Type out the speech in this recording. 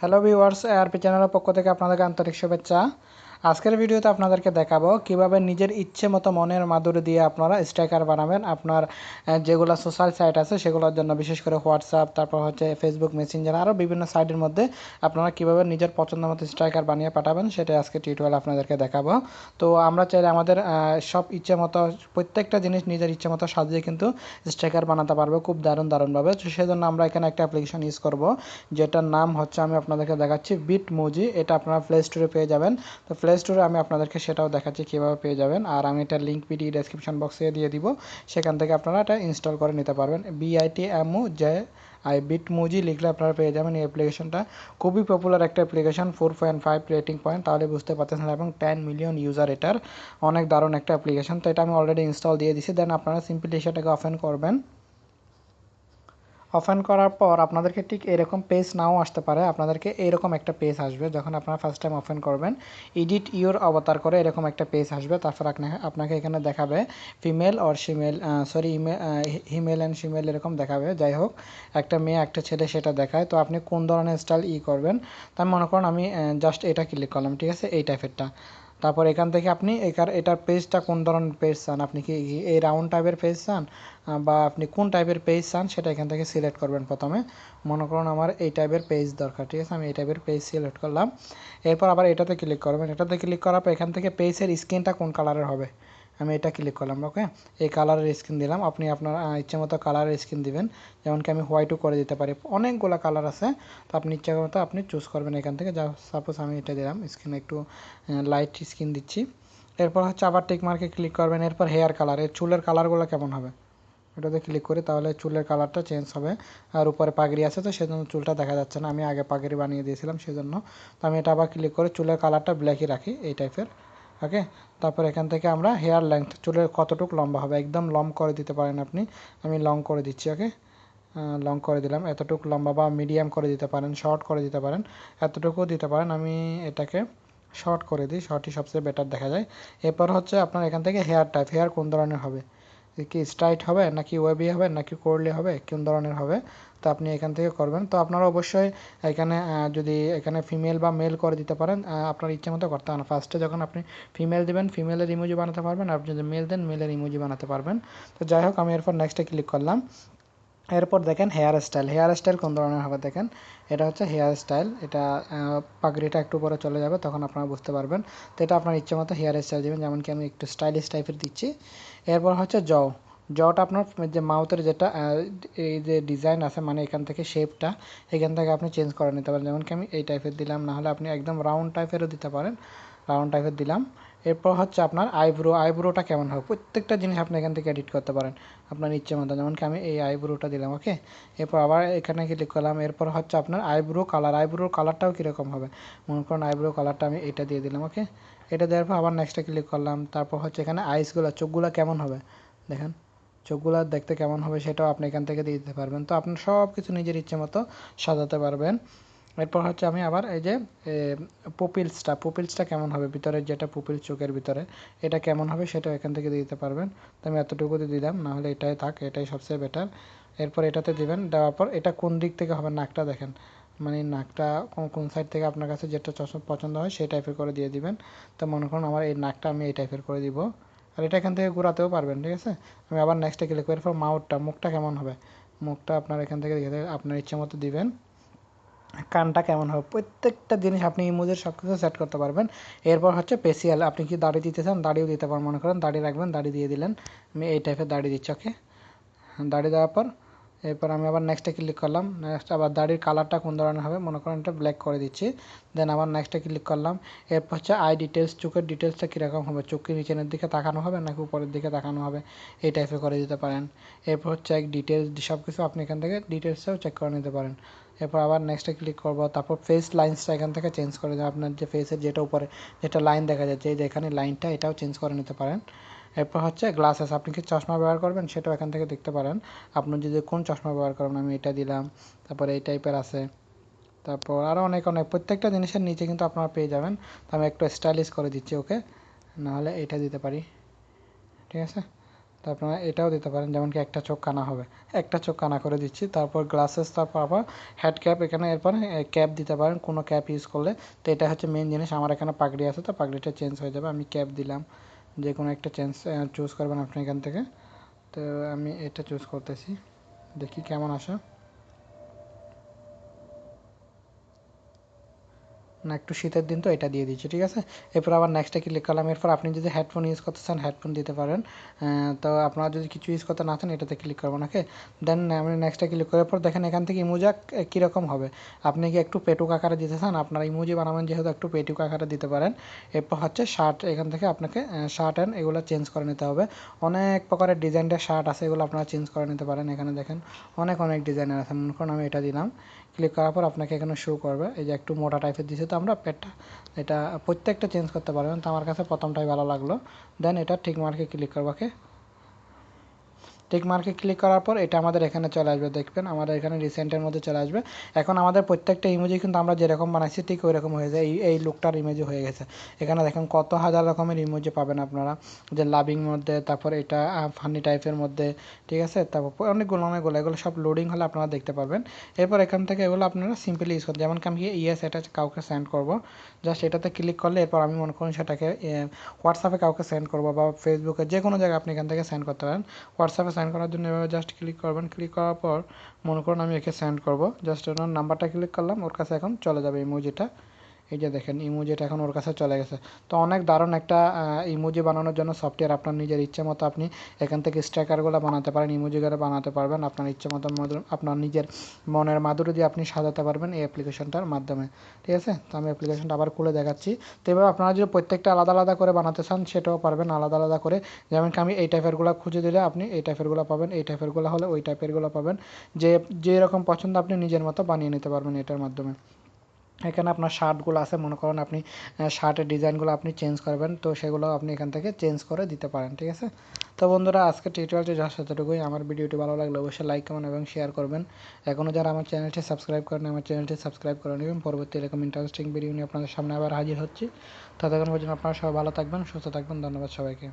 Hello viewers ARP চ্যানেলের পক্ষ থেকে আপনাদেরকে আন্তরিক শুভেচ্ছা। আজকের ভিডিওতে আপনাদেরকে দেখাবো কীভাবে নিজের ইচ্ছে মতো মনের মাধুরী দিয়ে আপনারা স্ট্রাইকার বানাবেন। আপনার যেগুলো সোশ্যাল সাইট আছে, সেগুলোর জন্য বিশেষ করে হোয়াটসঅ্যাপ তারপর হচ্ছে ফেসবুক মেসেঞ্জার আরও বিভিন্ন সাইটের মধ্যে আপনারা কীভাবে নিজের পছন্দ মতো স্ট্রাইকার বানিয়ে পাঠাবেন, সেটাই আজকে টিউটোরিয়াল আপনাদেরকে দেখাবো। তো আমরা চাইলে আমাদের সব ইচ্ছে মতো, প্রত্যেকটা জিনিস নিজের ইচ্ছে মতো সাজিয়ে কিন্তু স্ট্রাইকার বানাতে পারব খুব দারুণ দারুণভাবে। তো সেজন্য আমরা এখানে একটা অ্যাপ্লিকেশন ইউজ করব, যেটার নাম হচ্ছে আমি আপনাদেরকে দেখাচ্ছি বিট মুজি এটা আপনারা প্লে স্টোরে পেয়ে যাবেন। তো প্লে স্টোরে আমি আপনাদেরকে সেটাও দেখাচ্ছি কীভাবে পেয়ে যাবেন। আর আমি এটা লিঙ্ক পিডি ডেসক্রিপশন বক্সে দিয়ে দিব। সেখান থেকে আপনারা এটা ইনস্টল করে নিতে পারবেন। BIT MO J I Bitmoji লিখলে আপনারা পেয়ে যাবেন এই অ্যাপ্লিকেশনটা খুবই পপুলার একটা application four point five rating point তাহলে বুঝতে পারতেছেন এবং টেন মিলিয়ন ইউজার এটার অনেক দারুণ একটা অ্যাপ্লিকেশন তো এটা আমি অলরেডি ইনস্টল দিয়ে দিছি। দেন আপনারা সিম্পলি সেটাকে ওপেন করবেন। ওপেন করার পর আপনাদেরকে ঠিক এরকম পেজ নাও আসতে পারে। আপনাদেরকে এরকম একটা পেজ আসবে যখন আপনারা ফার্স্ট টাইম ওপেন করবেন। এডিট ইউর অবতার করে এরকম একটা পেজ আসবে। তারপর আপনাকে আপনাকে এখানে দেখাবে ফিমেল অর সিমেল সরি হিমেল অ্যান্ড ফিমেল এরকম দেখাবে। যাই হোক, একটা মেয়ে, একটা ছেলে সেটা দেখায়। তো আপনি কোন ধরনের স্টাইল ই করবেন? তাই মনে করুন আমি জাস্ট এটা ক্লিক করলাম, ঠিক আছে? এই টাইপেরটা তারপর এখান থেকে আপনি এটার এটার পেজটা কোন ধরনের পেজ চান? আপনি কি এই রাউন্ড টাইপের পেজ চান? বা আপনি কোন টাইপের পেজ চান? সেটা এখান থেকে সিলেক্ট করবেন প্রথমে। মনে করুন আমার এই টাইপের পেজ দরকার, ঠিক আছে? আমি এই টাইপের পেজ সিলেক্ট করলাম। এরপর আবার এটাতে ক্লিক করবেন। এটাতে ক্লিক করার পর এখান থেকে পেজের স্ক্রিনটা কোন কালারের হবে? আমি এটা ক্লিক করলাম ওকে এই কালারের স্ক্রিন দিলাম। আপনি আপনার ইচ্ছে মতো কালারের স্ক্রিন দিবেন। যেমন কি আমি হোয়াইটও করে দিতে পারি। অনেকগুলো কালার আছে। তো আপনি ইচ্ছা মতো আপনি চুজ করবেন এখান থেকে। যা সাপোজ আমি এটা দিলাম স্ক্রিন একটু লাইট স্ক্রিন দিচ্ছি। এরপর হচ্ছে আবার টিক মার্কে ক্লিক করবেন। এরপর হেয়ার কালারের চুলের কালারগুলো কেমন হবে? এটাতে ক্লিক করি, তাহলে চুলের কালারটা চেঞ্জ হবে। আর উপরে পাগড়ি আছে, তো সেজন্য চুলটা দেখা যাচ্ছে না। আমি আগে পাগড়ি বানিয়ে দিয়েছিলাম, সেজন্য। তো আমি এটা আবার ক্লিক করে চুলের কালারটা ব্ল্যাকই রাখি, এই টাইপের ওকে? তারপর এখান থেকে আমরা হেয়ার লেন্থ চুলের কতটুকু লম্বা হবে? একদম লং করে দিতে পারেন আপনি। আমি লং করে দিচ্ছি, ওকে? লং করে দিলাম। এতটুকু লম্বা বা মিডিয়াম করে দিতে পারেন শর্ট করে দিতে পারেন। এতটুকুও দিতে পারেন। আমি এটাকে শর্ট করে দিই। শর্টই সবচেয়ে বেটার দেখা যায়। এরপর হচ্ছে আপনার এখান থেকে হেয়ার টাইপ হেয়ার কোন ধরনের হবে? কি স্ট্রাইট হবে, নাকি ওয়েবি হবে, নাকি কোরলি হবে, কোন ধরনের হবে, তো আপনি এখান থেকে করবেন। তো আপনারা অবশ্যই এখানে যদি এখানে ফিমেল বা মেল করে দিতে পারেন আপনার ইচ্ছে মতো করতে পারেন। ফার্স্টে যখন আপনি ফিমেল দিবেন ফিমেলের ইমোজি বানাতে পারবেন আপনি যদি মেল দেন মেলের ইমোজি বানাতে পারবেন। তো যাই হোক, আমি এরপর নেক্সটে ক্লিক করলাম। এরপর দেখেন হেয়ার স্টাইল। হেয়ার স্টাইল কোন ধরনের হবে দেখেন? এটা হচ্ছে হেয়ার স্টাইল। এটা পাগড়িটা একটু পরে চলে যাবে, তখন আপনারা বুঝতে পারবেন। তো এটা আপনার ইচ্ছে মতো হেয়ার স্টাইল দেবেন যেমন কি আমি একটু স্টাইলিশ টাইপের দিচ্ছি। এরপর হচ্ছে জও। জটা আপনার যে মাউথের যেটা এই যে ডিজাইন আছে মানে এখান থেকে শেপটা, এখান থেকে আপনি চেঞ্জ করে নিতে পারেন। যেমন কি আমি এই টাইপের দিলাম না হলে আপনি একদম রাউন্ড টাইপেরও দিতে পারেন। রাউন্ড টাইপের দিলাম। এরপর হচ্ছে আপনার আইব্রো, আইব্রোটা কেমন হবে? প্রত্যেকটা জিনিস আপনি এখান থেকে এডিট করতে পারেন। আপনার ইচ্ছে মতো যেমন কি আমি এই আইব্রোটা দিলাম ওকে এরপর আবার এখানে ক্লিক করলাম, এরপর হচ্ছে আপনার আইব্রো কালার আইব্রোর কালারটাও কীরকম হবে? মনে করুন আইব্রো কালারটা আমি এটা দিয়ে দিলাম ওকে এটা দেওয়ার পর আবার নেক্সটে ক্লিক করলাম। তারপর হচ্ছে এখানে আইসগুলো চোখগুলো কেমন হবে? দেখেন, চোখগুলো দেখতে কেমন হবে সেটাও আপনি এখান থেকে দিয়ে দিতে পারবেন। তো আপনি সব কিছু নিজের ইচ্ছে মতো সাজাতে পারবেন। এরপর হচ্ছে আমি আবার এই যে পুপিলসটা পুপিলসটা কেমন হবে? ভিতরে যেটা পুপিল চোখের ভিতরে, এটা কেমন হবে সেটা এখান থেকে দিতে পারবেন। তো আমি এতটুকু দিয়ে দিলাম নাহলে এটাই থাক, এটাই সবচেয়ে বেটার এরপর এটাতে দিবেন, দেওয়ার পর এটা কোন দিক থেকে হবে? নাকটা দেখেন। মানে নাকটা কোন কোন সাইড থেকে আপনার কাছে যেটা চশমা পছন্দ হয় সেই টাইপের করে দিয়ে দিবেন। তো মনে করুন আমার এই নাকটা আমি এই টাইপের করে দিব। আর এটা এখান থেকে ঘোরাতেও পারবেন, ঠিক আছে? আমি আবার নেক্সটে ক্লিক করি, এরপর মাউথটা, মুখটা কেমন হবে? মুখটা আপনার এখান থেকে দেখে, আপনার ইচ্ছে মতো দিবেন। কানটা কেমন হবে? প্রত্যেকটা জিনিস আপনি ইমোজের সব কিছু সেট করতে পারবেন। এরপর হচ্ছে ফেসিয়াল আপনি কি দাড়ি দিতে চান, দাড়িও দিতে পারেন, মনে করেন দাড়ি রাখবেন, দাড়ি দিয়ে দিলেন, আমি এই টাইপের দাড়ি দিচ্ছি ওকে দাড়ি দেওয়ার পর এরপর আমি আবার নেক্সটে ক্লিক করলাম। নেক্সট আবার দাড়ির কালারটা কোন ধরনের হবে? মনে করেন এটা ব্ল্যাক করে দিচ্ছি। দেন আবার নেক্সটে ক্লিক করলাম। এরপর হচ্ছে আই ডিটেলস চোখের ডিটেলসটা কীরকম হবে? চোখকে নিচের দিকে তাকানো হবে নাকি উপরের দিকে তাকানো হবে? এই টাইপের করে দিতে পারেন। এরপর হচ্ছে এক ডিটেলস সব কিছু আপনি এখান থেকে ডিটেলসটাও চেক করে নিতে পারেন। এরপর আবার নেক্সটে ক্লিক করব। তারপর ফেস লাইন্সটা এখান থেকে চেঞ্জ করে দেবেন আপনার যে ফেসের যেটা উপরে যেটা লাইন দেখা যাচ্ছে, এই যে এখানে লাইনটা এটাও চেঞ্জ করে নিতে পারেন। এরপর হচ্ছে গ্লাসেস আপনি কি চশমা ব্যবহার করবেন? সেটাও এখান থেকে দেখতে পারেন। আপনি যদি কোন চশমা ব্যবহার করবেন আমি এটা দিলাম। তারপরে এই টাইপের আছে। তারপর আরও অনেক অনেক, প্রত্যেকটা জিনিসের নিচে কিন্তু আপনারা পেয়ে যাবেন। তো আমি একটু স্টাইলিশ করে দিচ্ছি, ওকে? নাহলে এটা দিতে পারি। ঠিক আছে? তো আপনারা এটাও দিতে পারেন, যেমন কি একটা চোখ কানা হবে। একটা চোখ কানা করে দিচ্ছি। তারপর গ্লাসেস তারপর আবার হেড ক্যাপ এখানে, এরপর ক্যাপ দিতে পারেন। কোনো ক্যাপ ইউজ করলে। তো এটা হচ্ছে মেন জিনিস। আমার এখানে পাগড়ি আছে, তো পাগড়িটা চেঞ্জ হয়ে যাবে। আমি ক্যাপ দিলাম। যে কোনো একটা চেঞ্জ চুজ করবেন আপনি এখান থেকে। তো আমি এটা চুজ করতেছি। দেখি কেমন আসে। না, একটু শীতের দিন তো এটা দিয়ে দিচ্ছি, ঠিক আছে? এরপর আবার নেক্সটে ক্লিক করলাম এরপর আপনি যদি হেডফোন ইউজ করতে চান হেডফোন দিতে পারেন। তো আপনারা যদি কিছু ইউজ করতে না চান এটাতে ক্লিক করবেন ওকে দেন আমি নেক্সটে ক্লিক করার পর দেখেন এখান থেকে ইমোজা কীরকম হবে? আপনি কি একটু পেটুক আকারে দিতে চান? আপনারা ইমোজি বানাবেন যেহেতু একটু পেটুক আকারে দিতে পারেন। এরপর হচ্ছে শার্ট এখান থেকে আপনাকে শার্ট অ্যান্ড এগুলো চেঞ্জ করে নিতে হবে। অনেক প্রকারের ডিজাইনের শার্ট আছে, এগুলো আপনারা চেঞ্জ করে নিতে পারেন। এখানে দেখেন অনেক অনেক ডিজাইনের আছে। মনে করুন আমি এটা দিলাম। ক্লিক করার পর আপনাকে এখানে শো করবে। এই যে একটু মোটা টাইপের দিছে তো আমরা পেটটা, এটা প্রত্যেকটা চেঞ্জ করতে পারবেন। তো আমার কাছে প্রথমটাই ভালো লাগল। দেন এটা ঠিক মার্কে ক্লিক করব ওকে টিক মার্কে ক্লিক করার পর এটা আমাদের এখানে চলে আসবে, দেখবেন? আমাদের এখানে রিসেন্টের মধ্যে চলে আসবে। এখন আমাদের প্রত্যেকটা ইমেজই কিন্তু আমরা যেরকম বানাইছি, ঠিক ওই রকম হয়ে যায়। এই এই লুকটার ইমেজও হয়ে গেছে। এখানে দেখেন কত হাজার রকমের ইমেজে পাবেন আপনারা। যে লাভিং মধ্যে, তারপর এটা ফানি টাইপের মধ্যে, ঠিক আছে? তারপর অনেকগুলো অনেকগুলো। এগুলো সব লোডিং হলে আপনারা দেখতে পাবেন এরপর এখান থেকে এগুলো আপনারা সিম্পলি ইউজ করবেন যেমন আমি ইয়েস এটা কাউকে সেন্ড করব। জাস্ট এটাতে ক্লিক করলে এরপর আমি মনে করুন সেটাকে হোয়াটসঅ্যাপে কাউকে সেন্ড করব বা ফেসবুকে যে কোনো জায়গায় আপনি এখান থেকে সেন্ড করতে পারেন। হোয়াটসঅ্যাপে সেন্ড করার জন্য এভাবে জাস্ট ক্লিক করবেন। ক্লিক করার পর মনে করুন আমি একে সেন্ড করব। জাস্ট ওনার নাম্বারটা ক্লিক করলাম, ওর কাছে এখন চলে যাবে ইমোজিটা এই যে দেখেন ইমোজিটা এখন ওর কাছে চলে গেছে। তো অনেক দারুণ একটা ইমোজি বানানোর জন্য সফটওয়্যার আপনার নিজের ইচ্ছে মতো আপনি এখান থেকে স্ট্রাইকারগুলো বানাতে পারেন ইমোজিগুলো বানাতে পারবেন আপনার ইচ্ছে মতো আপনার নিজের মনের মাধুরী দিয়ে আপনি সাজাতে পারবেন এই অ্যাপ্লিকেশনটার মাধ্যমে। ঠিক আছে? তো আমি অ্যাপ্লিকেশনটা আবার খুলে দেখাচ্ছি। তো এবার আপনারা যদি প্রত্যেকটা আলাদা আলাদা করে বানাতে চান, সেটাও পারবেন আলাদা আলাদা করে। যেমন আমি এই টাইপেরগুলো খুঁজে দিলে আপনি এই টাইপেরগুলো পাবেন, এই টাইপেরগুলো হলে ওই টাইপেরগুলো পাবেন। যে, যেরকম পছন্দ আপনি নিজের মতো বানিয়ে নিতে পারবেন এটার মাধ্যমে। এখানে আপনার শার্টগুলো আছে, মনে করেন আপনি শার্টের ডিজাইনগুলো আপনি চেঞ্জ করবেন, তো সেগুলো আপনি এখান থেকে চেঞ্জ করে দিতে পারেন, ঠিক আছে? তো বন্ধুরা, আজকে টিউটোরিয়ালটি যার সাথেটুকুই আমার ভিডিওটি ভালো লাগলে অবশ্যই লাইক কমেন্ট এবং শেয়ার করবেন। এখনও যারা আমার চ্যানেলটি সাবস্ক্রাইব করেন আমার চ্যানেলটি সাবস্ক্রাইব করে নেবেন। পরবর্তী এরকম ইন্টারেস্টিং ভিডিও নিয়ে আপনাদের সামনে আবার হাজির হচ্ছি। ততক্ষণ পর্যন্ত আপনারা সবাই ভালো থাকবেন, সুস্থ থাকবেন। ধন্যবাদ সবাইকে।